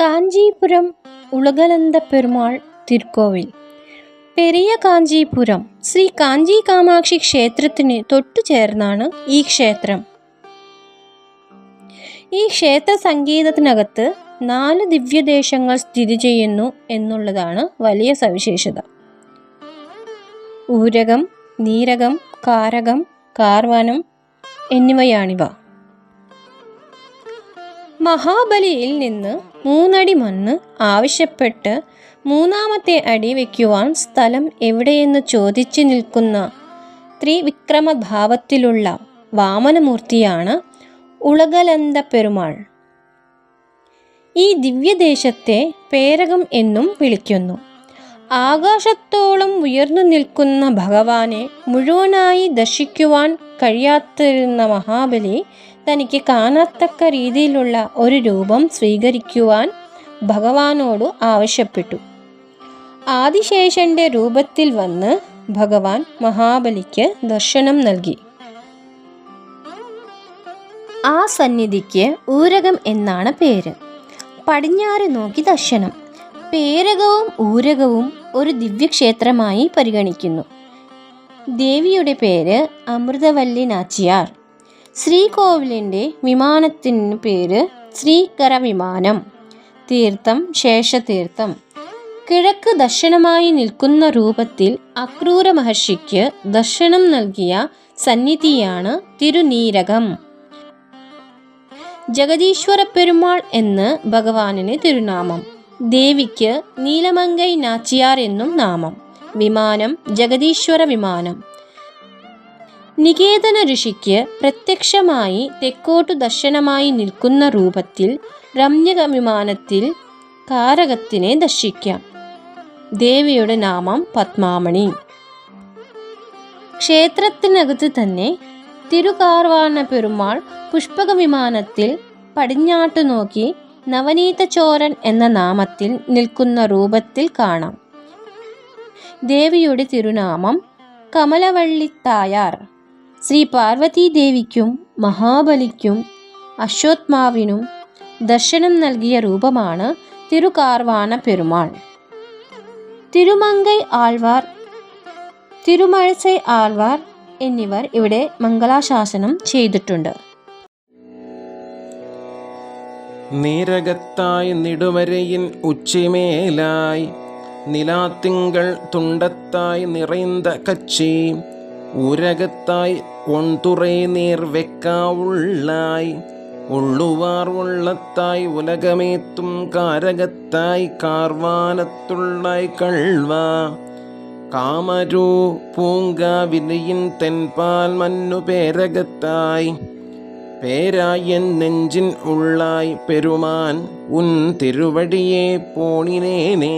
കാഞ്ചീപുരം ഉളകലന്ത പെരുമാൾ തിരുക്കോവിൽ. പെരിയ കാഞ്ചീപുരം ശ്രീ കാഞ്ചി കാമാക്ഷി ക്ഷേത്രത്തിന് തൊട്ടു ചേർന്നാണ് ഈ ക്ഷേത്രം. ഈ ക്ഷേത്ര സംഗീതത്തിനകത്ത് നാല് ദിവ്യദേശങ്ങൾ സ്ഥിതി ചെയ്യുന്നു എന്നുള്ളതാണ് വലിയ സവിശേഷത. ഊരകം നീരകം കാരകം കാർവാനം എന്നിവയാണിവ. മഹാബലിയിൽ നിന്ന് മൂന്നടി മണ്ണ് ആവശ്യപ്പെട്ട് മൂന്നാമത്തെ അടി വയ്ക്കുവാൻ സ്ഥലം എവിടെയെന്ന് ചോദിച്ചു നിൽക്കുന്ന ത്രിവിക്രമഭാവത്തിലുള്ള വാമനമൂർത്തിയാണ് ഉളകലന്ത പെരുമാൾ. ഈ ദിവ്യദേശത്തെ പേരകം എന്നും വിളിക്കുന്നു. ആകാശത്തോളം ഉയർന്നു നിൽക്കുന്ന ഭഗവാനെ മുഴുവനായി ദർശിക്കുവാൻ കഴിയാത്തിരുന്ന മഹാബലി തനിക്ക് കാണത്തക്ക രീതിയിലുള്ള ഒരു രൂപം സ്വീകരിക്കുവാൻ ഭഗവാനോട് ആവശ്യപ്പെട്ടു. ആദിശേഷന്റെ രൂപത്തിൽ വന്ന് ഭഗവാൻ മഹാബലിക്ക് ദർശനം നൽകി. ആ സന്നിധിക്ക് ഊരകം എന്നാണ് പേര്. പടിഞ്ഞാറ് നോക്കി ദർശനം. പേരകവും ഊരകവും ഒരു ദിവ്യക്ഷേത്രമായി പരിഗണിക്കുന്നു. ദേവിയുടെ പേര് അമൃതവല്ലി നാച്ചിയാർ. ശ്രീകോവിലിന്റെ വിമാനത്തിന് പേര് ശ്രീകര വിമാനം തീർത്ഥം ശേഷതീർത്ഥം. കിഴക്ക് ദർശനമായി നിൽക്കുന്ന രൂപത്തിൽ അക്രൂര മഹർഷിക്ക് ദർശനം നൽകിയ സന്നിധിയാണ് തിരുനീരകം. ജഗദീശ്വര പെരുമാൾ എന്ന് ഭഗവാനിന് തിരുനാമം. ദേവിക്ക് നീലമങ്കൈ നാച്ചിയാർ എന്നും നാമം. വിമാനം ജഗദീശ്വര വിമാനം. നികേതന ഋഷിക്ക് പ്രത്യക്ഷമായി തെക്കോട്ടു ദർശനമായി നിൽക്കുന്ന രൂപത്തിൽ രമ്യക വിമാനത്തിൽ കാരകത്തിനെ ദർശിക്കാം. ദേവിയുടെ നാമം പത്മാമണി. ക്ഷേത്രത്തിനകത്ത് തന്നെ തിരുകാർവാണ പെരുമാൾ പുഷ്പക വിമാനത്തിൽ പടിഞ്ഞാട്ടു നോക്കി നവനീത ചോരൻ എന്ന നാമത്തിൽ നിൽക്കുന്ന രൂപത്തിൽ കാണാം. ദേവിയുടെ തിരുനാമം കമലവള്ളിത്തായാർ. ശ്രീ പാർവതീദേവിക്കും മഹാബലിക്കും അശ്വത്മാവിനും ദർശനം നൽകിയ രൂപമാണ് തിരുകാർവാണ പെരുമാൾ. തിരുമങ്കൈ ആൾവാർ തിരുമഴസൈ ആൾവാർ എന്നിവർ ഇവിടെ മംഗളാശാസനം ചെയ്തിട്ടുണ്ട്. നീരകത്തായി നെടുവരയിൻ ഉച്ചിമേലായി നിലാത്തിങ്കൾ തുണ്ടത്തായി നിറയുന്ന കച്ചി ഉരകത്തായി ഒൺതുറൈ നീർ വെക്കാവുള്ളായി ഉള്ളുവാർ ഉള്ളത്തായി ഉലകമേത്തും കാരകത്തായി കാർവാനത്തുള്ളായി കൾവ. കാമരൂ പൂങ്കാവിലയിൻ തെൻപാൽ മന്നു പേരകത്തായി பேராயன் நெஞ்சின் உள்ளாய் பெருமான் உன் திருவடியே போனினேனே.